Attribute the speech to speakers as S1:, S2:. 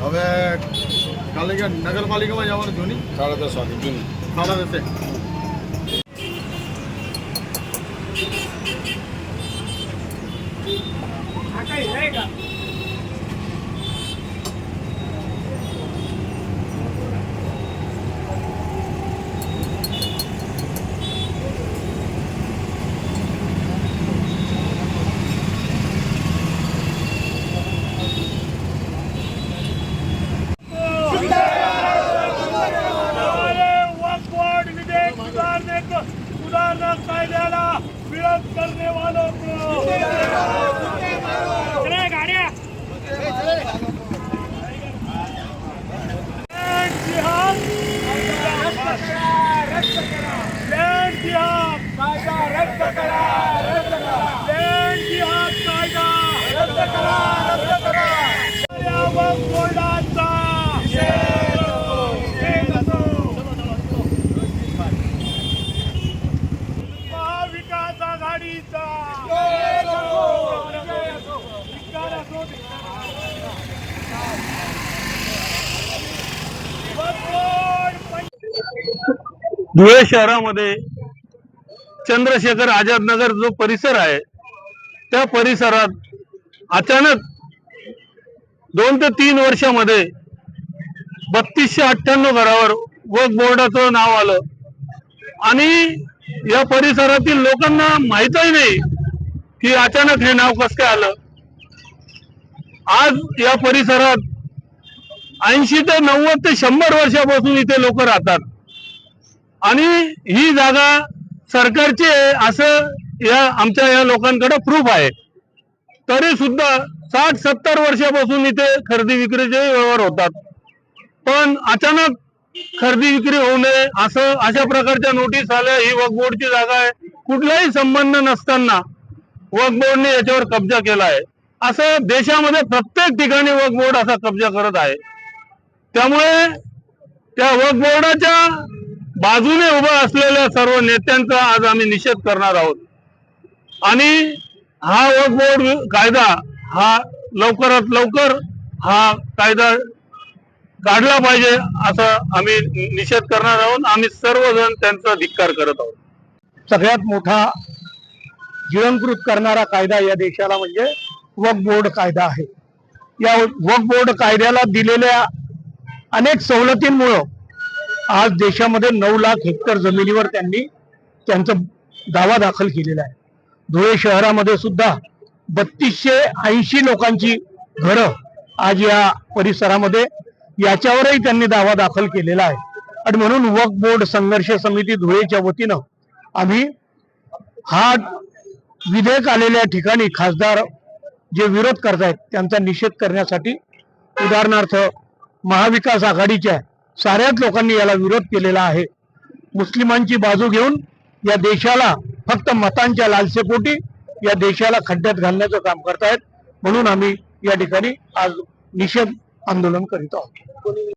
S1: હવે કાલે કે નગરપાલિકામાં જવાનું જૂની
S2: સાડા દસ વાગે જૂની
S1: સાડા દસે
S3: આ કઈ सुधारना कायद्याला विरोध करने वालों गाड़िया. जिहाद. जिहाद कायदा रद्द करा रद्द करा लैंड जिहाद कायदा रद्द करा रद्द करा या वक्फ बोर्डाचा एक असो. महाविकास आघाडीचा धिक्कार असो, धिक्कार.
S4: धुळे शहरामध्ये चंद्रशेखर आझाद नगर जो परिसर आहे त्या परिसरात अचानक दोन ते तीन वर्षामध्ये बत्तीसशे अठ्ठ्याण्णव घरावर वक बोर्डाचं नाव आलं. आणि या परिसरातील लोकांना माहीतही नाही की अचानक हे नाव कसं काय आलं. आज या परिसरात ऐंशी ते नव्वद ते शंभर वर्षापासून इथे लोक राहतात. आणि ही जागा सरकारची आहे असं या आमच्या या लोकांकडे प्रूफ आहे. तरी सुद्धा साठ सत्तर वर्षापासून इथे खरेदी विक्रीचे व्यवहार होतात. पण अचानक खरेदी विक्री होऊ नये असं अशा प्रकारच्या नोटीस आल्या ही वकबोर्डची जागा आहे. कुठलाही संबंध नसताना वकबोर्डने याच्यावर कब्जा केला आहे. असं देशामध्ये प्रत्येक ठिकाणी वकबोर्ड असा कब्जा करत आहे. त्यामुळे त्या वकबोर्डाच्या बाजूने उभा असलेल्या सर्व नेत्यांचा आज आम्ही निषेध करणार आहोत. आणि हा वक्फ बोर्ड कायदा हा लवकरात लवकर हा कायदा काढला पाहिजे असं आम्ही निषेध करणार आहोत. आम्ही सर्वजण त्यांचा धिक्कार करत आहोत.
S5: सगळ्यात मोठा जीवनकृत करणारा कायदा या देशाला म्हणजे वक्फ बोर्ड कायदा आहे. या वक्फ बोर्ड कायद्याला दिलेल्या अनेक सवलतींमुळं आज देशामध्ये नऊ लाख हेक्टर जमिनीवर त्यांनी त्यांचा दावा दाखल केलेला आहे. धुळे शहरामध्ये सुद्धा बत्तीसशे ऐंशी लोकांची घरं आज या परिसरामध्ये याच्यावरही त्यांनी दावा दाखल केलेला आहे. आणि म्हणून वक्फ बोर्ड संघर्ष समिती धुळेच्या वतीनं आम्ही हा विधेयक आलेल्या ठिकाणी खासदार जे विरोध करतायत त्यांचा निषेध करण्यासाठी उदाहरणार्थ महाविकास आघाडीच्या साऱ्याच लोकांनी याला विरोध केलेला आहे. मुस्लिमांची बाजू घेऊन या देशाला फक्त मतांच्या लालसेपोटी या देशाला खड्ड्यात घालण्याचं काम करतायत. म्हणून आम्ही या ठिकाणी आज निषेध आंदोलन करीत आहोत.